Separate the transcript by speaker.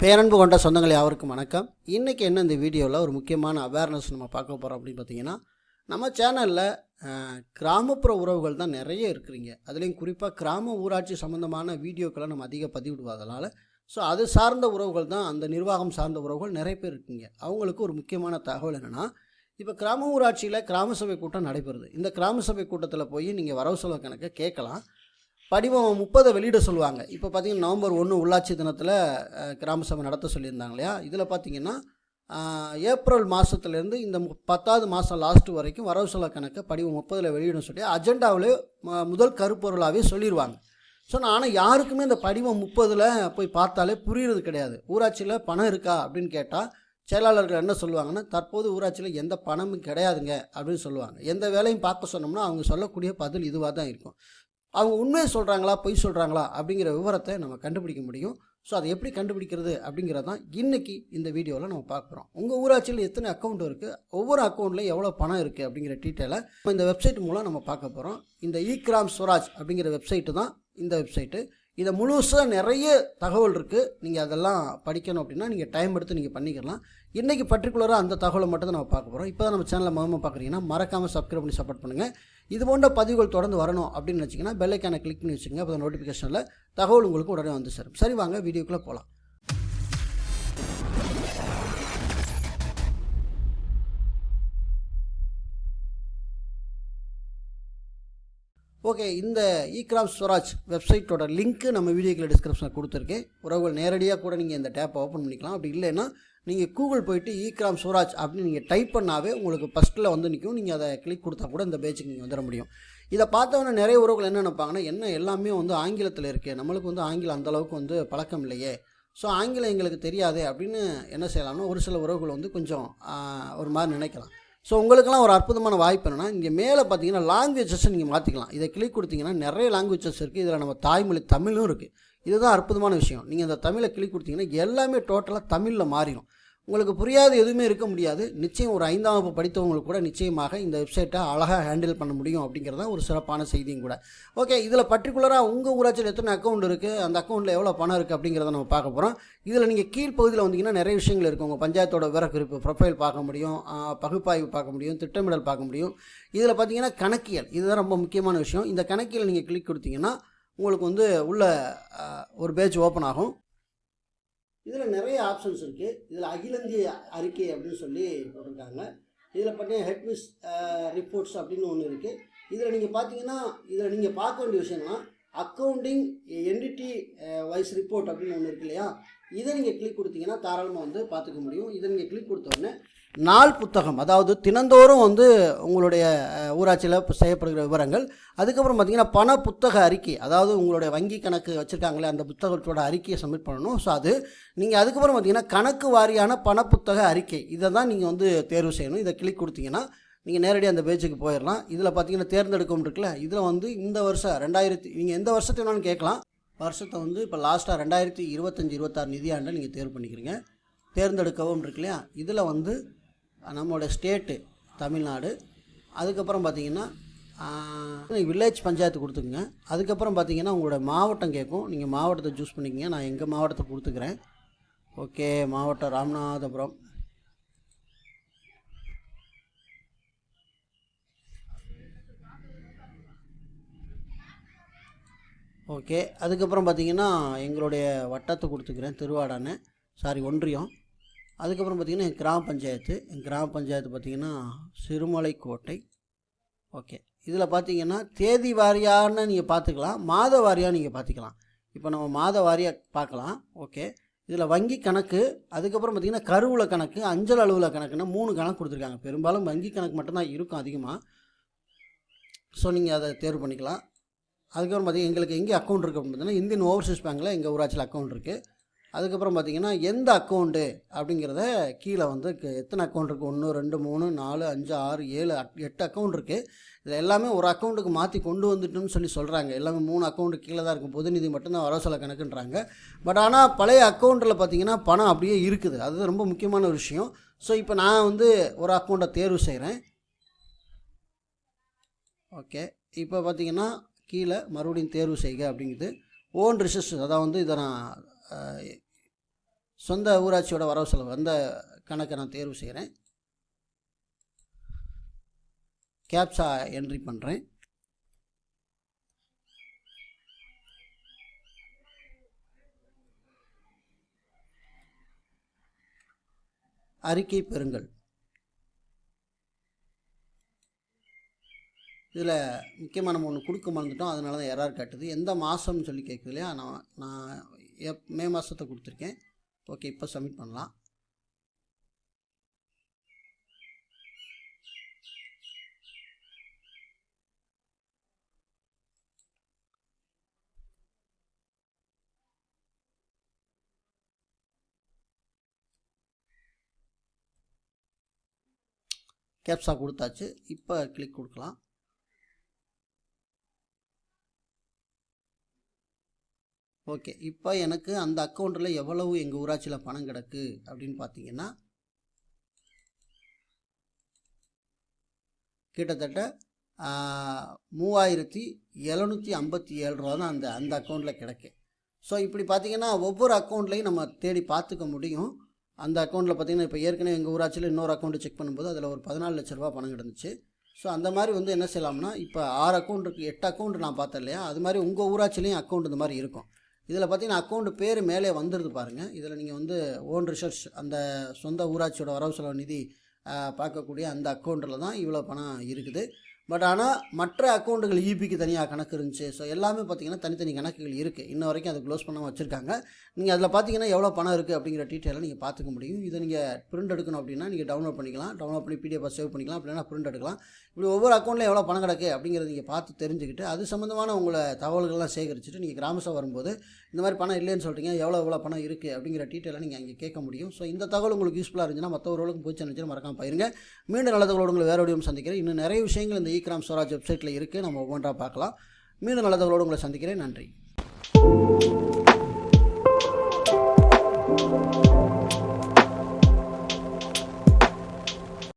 Speaker 1: பேரன்பு கொண்ட சொந்தங்கள் யாவருக்கும் வணக்கம். இன்றைக்கி என்ன இந்த வீடியோவில் ஒரு முக்கியமான அவேர்னஸ் நம்ம பார்க்க போகிறோம் அப்படின்னு பார்த்தீங்கன்னா நம்ம சேனலில் கிராமப்புற உறவுகள் தான் நிறைய இருக்கிறீங்க. அதுலேயும் குறிப்பாக கிராம ஊராட்சி சம்மந்தமான வீடியோக்களை நம்ம அதிக பதிவிடுவதனால ஸோ அது சார்ந்த உறவுகள் தான் அந்த நிர்வாகம் சார்ந்த உறவுகள் நிறைய பேர் இருக்கீங்க. அவங்களுக்கு ஒரு முக்கியமான தகவல் என்னென்னா இப்போ கிராம ஊராட்சியில் கிராம சபை கூட்டம் நடைபெறுது. இந்த கிராம சபை கூட்டத்தில் போய் நீங்கள் வரவு செலவு கணக்கை கேட்கலாம் படிவம் முப்பதை வெளியிட சொல்லுவாங்க. இப்போ பார்த்தீங்கன்னா நவம்பர் ஒன்று உள்ளாட்சி தினத்தில் கிராம சபை நடத்த சொல்லியிருந்தாங்க இல்லையா? இதில் பார்த்தீங்கன்னா ஏப்ரல் மாதத்துலேருந்து இந்த பத்தாவது மாதம் லாஸ்ட் வரைக்கும் வரவு செலவு கணக்கை படிவம் முப்பதில் வெளியிடும் சொல்லி அஜெண்டாவிலே முதல் கருப்பொருளாகவே சொல்லிடுவாங்க ஸோ நான் ஆனால் யாருக்குமே இந்த படிவம் முப்பதில் போய் பார்த்தாலே புரியுறது கிடையாது. ஊராட்சியில் பணம் இருக்கா அப்படின்னு கேட்டால் செயலாளர்கள் என்ன சொல்லுவாங்கன்னா தற்போது ஊராட்சியில் எந்த பணமும் கிடையாதுங்க அப்படின்னு சொல்லுவாங்க. எந்த வேலையும் பார்க்க சொன்னோம்னா அவங்க சொல்லக்கூடிய பதில் இதுவாக தான் இருக்கும். அவங்க உண்மையை சொல்கிறாங்களா பொய் சொல்கிறாங்களா அப்படிங்கிற விவரத்தை நம்ம கண்டுபிடிக்க முடியும். ஸோ அதை எப்படி கண்டுபிடிக்கிறது அப்படிங்கிறது தான் இன்றைக்கி இந்த வீடியோவில் நம்ம பார்க்குறோம் உங்கள் ஊராட்சியில் எத்தனை அக்கௌண்ட் இருக்குது ஒவ்வொரு அக்கௌண்ட்லையும் எவ்வளோ பணம் இருக்குது அப்படிங்கிற டீட்டெயிலை நம்ம இந்த வெப்சைட் மூலம் நம்ம பார்க்க போகிறோம் இந்த ஈக்ராம் ஸ்வராஜ் அப்படிங்கிற வெப்சைட்டு தான் இந்த வெப்சைட்டு இதை முழுசாக நிறைய தகவல் இருக்குது நீங்கள் அதெல்லாம் படிக்கணும் அப்படின்னா நீங்கள் டைம் எடுத்து நீங்கள் பண்ணிக்கலாம். இன்றைக்கி பர்டிகுலராக அந்த தகவலை மட்டும் தான் நம்ம பார்க்க போகிறோம் இப்போ தான் நம்ம சேனலில் முகமாக பார்க்குறீங்கன்னா மறக்காமல் சப்ஸ்கிரைப் பண்ணி சப்போர்ட் பண்ணுங்கள் இது போன்ற பதிவுகள் தொடர்ந்து வரணும் அப்படின்னு நினச்சிங்கன்னா பெல்லைக்கான கிளிக் பண்ணி வச்சுக்கோங்க. அப்போ நோட்டிஃபிகேஷனில் தகவல் உங்களுக்கு உடனே வந்து சேரும். சரி வாங்க வீடியோக்குள்ளே போகலாம் ஓகே இந்த இக்ராம் ஸ்வராஜ் வெப்சைட்டோட லிங்க்கு நம்ம வீடியோக்கில் டிஸ்கிரிப்ஷனில் கொடுத்துருக்கேன். உறவுகள் நேரடியாக கூட நீங்கள் இந்த டேப்பை ஓப்பன் பண்ணிக்கலாம். அப்படி இல்லைன்னா நீங்கள் கூகுள் போயிட்டு இக்ராம் ஸ்வராஜ் அப்படின்னு நீங்கள் டைப் பண்ணாவே உங்களுக்கு ஃபஸ்ட்டில் வந்து நிற்கும் நீங்கள் அதை கிளிக் கொடுத்தா கூட இந்த பேஜுக்கு நீங்கள் வந்துட முடியும். இதை பார்த்தவொன்னே நிறைய உறவுகள் என்ன நினைப்பாங்கன்னா என்ன எல்லாமே வந்து ஆங்கிலத்தில் இருக்குது நம்மளுக்கு வந்து ஆங்கிலம் அந்தளவுக்கு வந்து பழக்கம் இல்லையே. ஸோ ஆங்கிலம் எங்களுக்கு தெரியாதே அப்படின்னு என்ன செய்யலாம்னா ஒரு சில உறவுகள் வந்து கொஞ்சம் ஒரு மாதிரி நினைக்கலாம். ஸோ உங்களுக்கெல்லாம் ஒரு அற்புதமான வாய்ப்பு என்னென்னா இங்கே மேலே பார்த்தீங்கன்னா லாங்குவேஜஸை நீங்கள் மாற்றிக்கலாம் இதை கிளிக் கொடுத்தீங்கன்னா நிறைய லாங்குவேஜஸ் இருக்குது இதில் நம்ம தாய்மொழி தமிழும் இருக்குது இதுதான் அற்புதமான விஷயம். நீங்கள் இந்த தமிழை கிளிக் கொடுத்தீங்கன்னா எல்லாமே டோட்டலாக தமிழில் மாறிடும் உங்களுக்கு புரியாத எதுவுமே இருக்க முடியாது. நிச்சயம் ஒரு ஐந்தாம் வகுப்பு படித்தவங்களுக்கு கூட நிச்சயமாக இந்த வெப்சைட்டை அழகாக ஹேண்டில் பண்ண முடியும் அப்படிங்கிறது தான் ஒரு சிறப்பான செய்தியும் கூட. ஓகே இதில் பர்டிகுலராக உங்கள் ஊராட்சியில் எத்தனை அக்கௌண்ட் இருக்குது அந்த அக்கௌண்ட்டில் எவ்வளோ பணம் இருக்குது அப்படிங்கிறத நம்ம பார்க்க போகிறோம் இதில் நீங்கள் கீழ்ப்பகுதியில் வந்தீங்கன்னா நிறைய விஷயங்கள் இருக்குது உங்கள் பஞ்சாயத்தோட விவரக்குறிப்பு ப்ரொஃபைல் பார்க்க முடியும் பகுப்பாய்வு பார்க்க முடியும் திட்டமிடல் பார்க்க முடியும். இதில் பார்த்தீங்கன்னா கணக்கியல். இதுதான் ரொம்ப முக்கியமான விஷயம். இந்த கணக்கியல் நீங்கள் கிளிக் கொடுத்தீங்கன்னா உங்களுக்கு வந்து உள்ள ஒரு பேஜ் ஓப்பன் ஆகும். இதில் நிறைய ஆப்ஷன்ஸ் இருக்குது இதில் அகிலந்திய அறிக்கை அப்படின்னு சொல்லி போட்டிருக்காங்க. இதில் பார்த்தீங்கன்னா ஹெட்மிஸ் ரிப்போர்ட்ஸ் அப்படின்னு ஒன்று இருக்குது இதில் நீங்கள் பார்த்தீங்கன்னா இதில் நீங்கள் பார்க்க வேண்டிய விஷயம்னா அக்கௌண்டிங் என்டிட்டி வைஸ் ரிப்போர்ட் அப்படின்னு ஒன்று இருக்கு இல்லையா? இதை நீங்கள் கிளிக் கொடுத்தீங்கன்னா தாராளமாக வந்து பார்த்துக்க முடியும். இதை நீங்கள் கிளிக் கொடுத்தோடனே நாள் புத்தகம் அதாவது தினந்தோறும் வந்து உங்களுடைய eh, ஊராட்சியில் செய்யப்படுகிற விவரங்கள். அதுக்கப்புறம் பார்த்தீங்கன்னா பண புத்தக அறிக்கை அதாவது உங்களுடைய வங்கி கணக்கு வச்சுருக்காங்களே அந்த புத்தகத்தோட அறிக்கையை சப்மிட் பண்ணணும். ஸோ அது நீங்கள் அதுக்கப்புறம் பார்த்தீங்கன்னா கணக்கு வாரியான பண புத்தக அறிக்கை இதை தான் நீங்கள் வந்து தேர்வு செய்யணும். இதை கிளிக் கொடுத்தீங்கன்னா நீங்கள் நேரடியாக அந்த பேஜுக்கு போயிடலாம் இதில் பார்த்தீங்கன்னா தேர்ந்தெடுக்கும் இருக்குல்ல இதில் வந்து இந்த வருஷம் ரெண்டாயிரத்தி நீங்கள் எந்த வருஷத்தை வேணாலும் கேட்கலாம். வருஷத்தை வந்து இப்போ லாஸ்ட்டாக ரெண்டாயிரத்தி இருபத்தஞ்சி இருபத்தாறு நிதியாண்டை நீங்கள் தேர்வு பண்ணிக்கிறீங்க. தேர்ந்தெடுக்கவும் இருக்கு இல்லையா? இதில் வந்து நம்மளோட ஸ்டேட்டு தமிழ்நாடு அதுக்கப்புறம் பார்த்தீங்கன்னா வில்லேஜ் பஞ்சாயத்து கொடுத்துக்குங்க. அதுக்கப்புறம் பார்த்தீங்கன்னா உங்களோட மாவட்டம் கேட்கும். நீங்கள் மாவட்டத்தை சூஸ் பண்ணிக்கங்க. நான் எங்கள் மாவட்டத்தை கொடுத்துக்கிறேன். ஓகே மாவட்டம் ராமநாதபுரம். ஓகே. அதுக்கப்புறம் பார்த்தீங்கன்னா எங்களுடைய வட்டத்தை கொடுத்துக்கிறேன் திருவாடான்னு. சாரி ஒன்றியம். அதுக்கப்புறம் பார்த்திங்கன்னா என் கிராம பஞ்சாயத்து. என் கிராம பஞ்சாயத்து பார்த்தீங்கன்னா சிறுமலைக்கோட்டை. ஓகே. இதில் பார்த்தீங்கன்னா தேதி வாரியான்னு நீங்கள் பார்த்துக்கலாம் மாத வாரியாக நீங்கள் பார்த்துக்கலாம். இப்போ நம்ம மாத வாரியாக பார்க்கலாம். ஓகே. இதில் வங்கி கணக்கு அதுக்கப்புறம் பார்த்திங்கன்னா கருவூல கணக்கு அஞ்சல் அளவில் கணக்குன்னா மூணு கணக்கு கொடுத்துருக்காங்க. பெரும்பாலும் வங்கி கணக்கு மட்டும்தான் இருக்கும் அதிகமாக. ஸோ நீங்கள் அதை தேர்வு பண்ணிக்கலாம். அதுக்கப்புறம் பார்த்தீங்கன்னா எங்களுக்கு எங்கே அக்கௌண்ட் இருக்குது அப்படின்னு பார்த்தீங்கன்னா இந்தியன் ஓவர்சீஸ் பேங்க்கில் எங்கள் ஊராட்சியில் அக்கௌண்ட் இருக்குது அதுக்கப்புறம் பார்த்தீங்கன்னா எந்த அக்கௌண்ட்டு அப்படிங்கிறத கீழே வந்து எத்தனை அக்கௌண்ட் இருக்குது ஒன்று ரெண்டு மூணு நாலு அஞ்சு ஆறு ஏழு அட்- எட்டு அக்கௌண்ட் இருக்குது இதில் எல்லாமே ஒரு அக்கௌண்ட்டுக்கு மாற்றி கொண்டு வந்துட்டோம்னு சொல்லி சொல்கிறாங்க எல்லாமே மூணு அக்கௌண்ட்டு கீழே தான் இருக்கும் பொது நிதி மட்டும்தான் வரவு செலவு கணக்குன்றாங்க. பட் ஆனால் பழைய அக்கௌண்ட்டில் பார்த்தீங்கன்னா பணம் அப்படியே இருக்குது. அது ரொம்ப முக்கியமான ஒரு விஷயம். ஸோ இப்போ நான் வந்து ஒரு அக்கௌண்ட்டை தேர்வு செய்கிறேன் ஓகே இப்போ பார்த்தீங்கன்னா கீழே மறுபடியும் தேர்வு செய்க அப்படிங்குது. ஓன் ரிசர்ச் அதான் வந்து இதை நான் சொந்த ஊராட்சியோட வரவு செலவு அந்த கணக்கை நான் தேர்வு செய்கிறேன். கேப்சா என்ட்ரி பண்ணுறேன் அறிக்கை பெறுங்கள். இதில் முக்கியமாக நம்ம ஒன்று கொடுக்க மறந்துட்டோம். அதனால தான் எரார் காட்டுது. எந்த மாதம்னு சொல்லி கேட்குது இல்லையா? நான் நான் எப் மே மாதத்தை கொடுத்துருக்கேன். ஓகே இப்போ சப்மிட் பண்ணலாம். கேப்ஸா கொடுத்தாச்சு. இப்போ கிளிக் கொடுக்கலாம். ஓகே. இப்போ எனக்கு அந்த அக்கௌண்ட்டில் எவ்வளவு எங்கள் ஊராட்சியில் பணம் கிடக்கு அப்படின்னு பார்த்தீங்கன்னா கிட்டத்தட்ட மூவாயிரத்தி எழுநூற்றி ஐம்பத்தி ஏழு ரூபா தான் அந்த அந்த அக்கௌண்ட்டில் கிடக்கு. ஸோ இப்படி பார்த்தீங்கன்னா ஒவ்வொரு அக்கௌண்ட்லையும் நம்ம தேடி பார்த்துக்க முடியும். அந்த அக்கௌண்ட்டில் பார்த்தீங்கன்னா இப்போ ஏற்கனவே எங்கள் ஊராட்சியில் இன்னொரு அக்கௌண்ட்டு செக் பண்ணும்போது அதில் ஒரு பதினாலு லட்ச ரூபா பணம் கிடந்துச்சு. ஸோ அந்த மாதிரி வந்து என்ன செய்யலாம்னா இப்போ ஆறு அக்கௌண்ட் இருக்குது எட்டு அக்கௌண்ட் நான் பார்த்தேன் இல்லையா அது மாதிரி உங்கள் ஊராட்சிலையும் அக்கௌண்ட் இந்த மாதிரி இருக்கும். இதில் பார்த்தீங்கன்னா அக்கௌண்ட் பேர் மேலே வந்துடுது பாருங்கள் இதில் நீங்கள் வந்து ஓன் ரிசர்ச் அந்த சொந்த ஊராட்சியோட வரவு செலவு நிதி பார்க்கக்கூடிய அந்த அக்கௌண்ட்டில் தான் இவ்வளோ பணம் இருக்குது. பட் ஆனால் மற்ற அக்கௌண்ட்டுகள் இபிக்கு தனியாக கணக்கு இருந்துச்சு. ஸோ எல்லாமே பார்த்தீங்கன்னா தனித்தனி கணக்குகள் இருக்குது இன்ன வரைக்கும் அதை க்ளோஸ் பண்ணாமல் வச்சுருக்காங்க. நீங்கள் அதில் பார்த்தீங்கன்னா எவ்வளோ பணம் இருக்குது அப்படிங்கிற டீட்டெயிலை நீங்கள் பார்த்துக்க முடியும். இதை நீங்கள் பிரிண்ட் எடுக்கணும் அப்படின்னா நீங்கள் டவுன்லோட் பண்ணிக்கலாம். டவுன்லோட் பண்ணி பிடிஎஃப் சேவ் பண்ணிக்கலாம். அப்படின்னா பிரிண்ட் எடுக்கலாம். இப்படி ஒவ்வொரு அக்கௌண்ட்டில் எவ்வளோ பணம் கிடக்கு அப்படிங்கிறத நீங்கள் பார்த்து தெரிஞ்சுக்கிட்டு அது சம்மந்தமான உங்களை தகவல்கள்லாம் சேகரிச்சுட்டு நீங்கள் கிராம சபை வரும்போது இந்த மாதிரி பணம் இல்லைன்னு சொல்கிறீங்க எவ்வளோ எவ்வளோ பணம் இருக்குது அப்படிங்கிற டீட்டெயிலாக நீங்கள் அங்கே கேட்க முடியும். ஸோ இந்த தகவல் உங்களுக்கு யூஸ்ஃபுல்லாக இருந்துச்சுன்னா மற்றவர்களுக்கும் போச்சு நினச்சி மறக்காம பயிருங்க. மீண்டும் நல்ல தகவலோடு உங்களை வேறு வடிவம் சந்திக்கிறேன். இன்னும் நிறைய விஷயங்கள் இந்த இக்ராம் ஸ்வராஜ் வெப்சைட்டில் இருக்குது நம்ம ஒவ்வொன்றா பார்க்கலாம். மீண்டும் நல்ல உங்களை சந்திக்கிறேன். நன்றி.